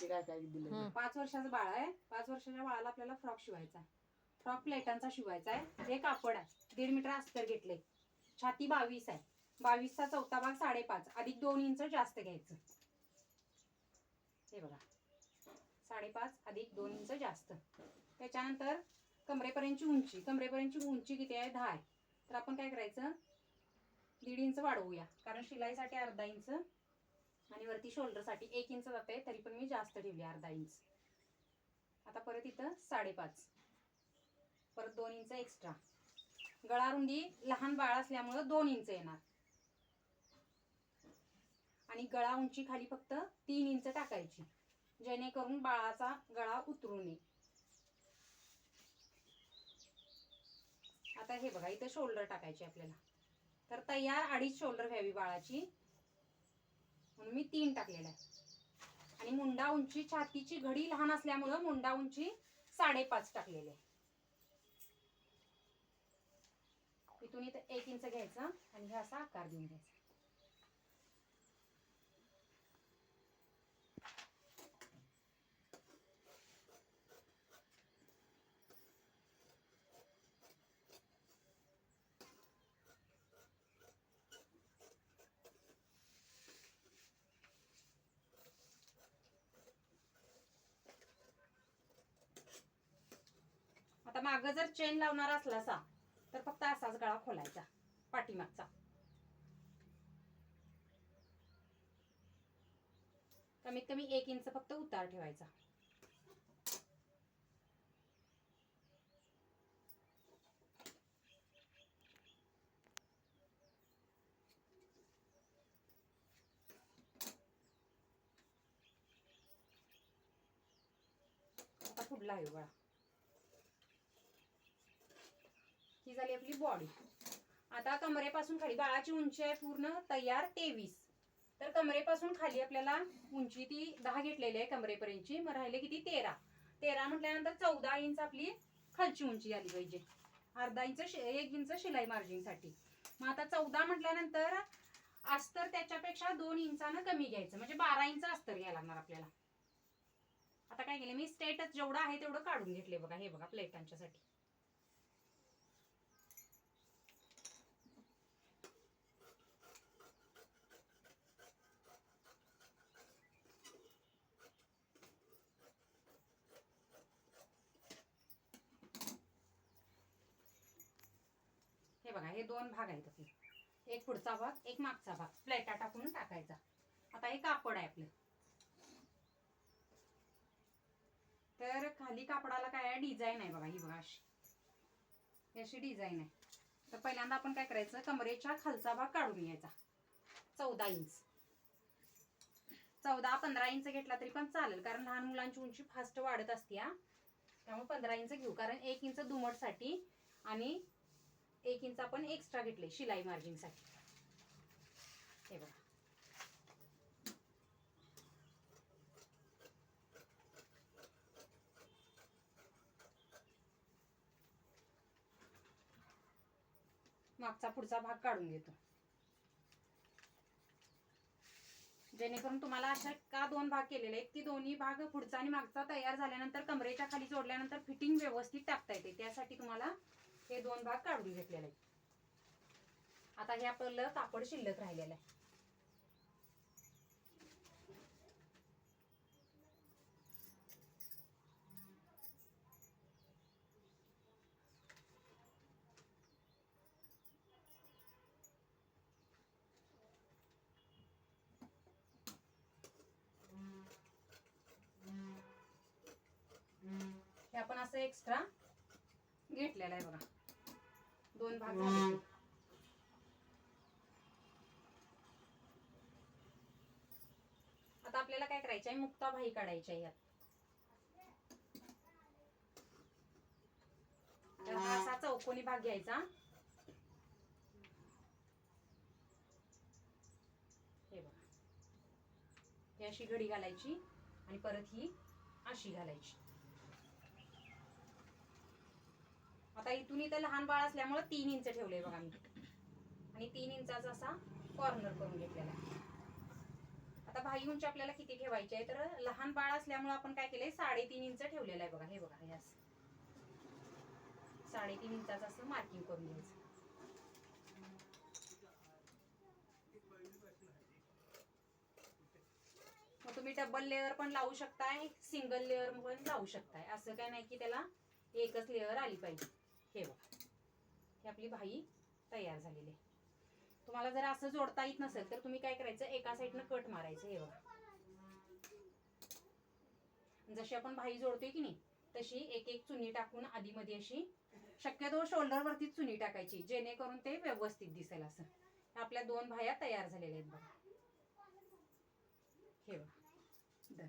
किती काय काय दिलं. पाच वर्षाचं बाळ आहे. पाच वर्षाच्या बाळाला आपल्याला फ्रॉक शिवायचा फ्रॉक प्लेटांचा शिवायचा आहे. हे कापड आहे. दीड मीटर अस्तर घेतले छाती बावीस आहे. बावीसचा चौथा भाग साडेपाच. अधिक दोन इंच जास्त घ्यायचं. हे बघा. साडेपाच अधिक दोन इंच जास्त. त्याच्यानंतर कमरेपर्यंतची उंची. कमरेपर्यंतची उंची किती आहे? दहा आहे. तर आपण काय करायचं? दीड इंच वाढवूया. कारण शिलाईसाठी अर्धा इंच आणि वरती शोल्डरसाठी एक इंच जाते तरी पण मी जास्त ठेवली अर्धा इंच आता परत इथं साडेपाच. परत दोन इंच एक्स्ट्रा गळा रुंदी लहान बाळ असल्यामुळं दोन इंच येणार. आणि गळा उंची खाली फक्त तीन इंच टाकायची. जेणेकरून बाळाचा गळा उतरू नये. आता हे बघा इथं शोल्डर टाकायचे आपल्याला. तर तयार अडीच शोल्डर घ्यावी बाळाची. म्हणून मी तीन टाकलेला आहे. आणि मुंडा उंची छातीची घडी लहान असल्यामुळं मुंडा उंची साडेपाच टाकलेली आहे. इथून इथं एक इंच घ्यायचं आणि हे असा आकार देऊन घ्यायचा आता मागं जर चेन लावणार असला असा तर फक्त असाच गळा खोलायचा पाठीमागचा. कमीत कमी एक इंच फक्त उतार ठेवायचा. फुडला पुढला आहे गळा ही झाली आपली बॉडी आता कमरेपासून खाली बाळाची उंची आहे पूर्ण तयार तेवीस. तर कमरेपासून खाली आपल्याला उंची ती दहा घेतलेली आहे कमरेपर्यंतची. मग राहिले किती? तेरा. तेरा म्हटल्यानंतर चौदा इंच आपली खालची उंची आली पाहिजे. अर्धा इंच एक इंच शिलाई मार्जिनसाठी मग आता चौदा म्हटल्यानंतर अस्तर त्याच्यापेक्षा दोन इंचानं कमी घ्यायचं. म्हणजे बारा इंच अस्तर घ्यायला लागणार आपल्याला. आता काय केलं? मी स्टेटच जेवढं आहे तेवढं काढून घेतले बघा. हे बघा प्लेटांच्यासाठी बघा हे दोन भाग आहेत आपले. एक पुढचा भाग एक मागचा भाग. प्लेटा टाकून टाकायचा. आता हे कापड आहे आपलं. तर खाली कापडाला काय डिझाईन आहे बघा ही बघा अशी. अशी डिझाईन आहे. तर पहिल्यांदा आपण काय करायचं? कमरेच्या खालचा भाग काढून घ्यायचा. चौदा इंच. चौदा पंधरा इंच घेतला तरी पण चालेल कारण लहान मुलांची उंची फास्ट वाढत असते त्यामुळे पंधरा इंच घेऊ. कारण एक इंच दुमटसाठी आणि एक इंच आपण एक्स्ट्रा घेतले शिलाई मार्जिनसाठी हे बघा. मागचा पुढचा भाग काढून घेतो. जेणेकरून तुम्हाला अशा का दोन भाग केलेले आहेत की दोन्ही भाग पुढचा आणि मागचा तयार झाल्यानंतर कमरेच्या खाली जोडल्यानंतर फिटिंग व्यवस्थित टाकता येते. त्यासाठी तुम्हाला हे दोन भाग काढून घेतलेले आहेत. आता हे आपलं कापड शिल्लक राहिलेलं आहे. हे आपण असं एक्स्ट्रा घेतलेलं आहे बघा. दोन भाग झाले. आता आपल्याला काय करायचं आहे मुक्ता भाई काढायच्या यात. तर हा असा चौकोनी भाग घ्यायचा. हे बघा. ही अशी घडी घालायची आणि परत ही अशी घालायची. आता इथून इथं लहान बाळ असल्यामुळे तीन इंच ठेवले बघा मी. आणि तीन इंचाचा असा कॉर्नर करून घेतलेला आता भाई उंची आपल्याला किती ठेवायची आहे? तर लहान बाळ असल्यामुळे आपण काय केलंय? साडेतीन इंच ठेवलेलं आहे बघा. हे बघा हे असं. साडेतीन इंचाचं असं मार्किंग करून घ्यायचं. मग तुम्ही डबल लेअर पण लावू शकताय सिंगल लेअर पण लावू शकताय. असं काय नाही की त्याला एकच लेअर आली पाहिजे. हे बघा. ही आपली भाई तयार झालेली आहे. तुम्हाला जर असं जोडता येत नसेल तर तुम्ही काय करायचं? एका साईडनं कट मारायचं हे बघा. जशी आपण भाई जोडतोय की नाही तशी एक एक चुनी टाकून आधी मध्ये अशी शक्यतो शोल्डरवरती चुनी टाकायची जेणेकरून ते व्यवस्थित दिसेल असं. आपल्या दोन भाया तयार झालेल्या आहेत बघा. हे बघा. डन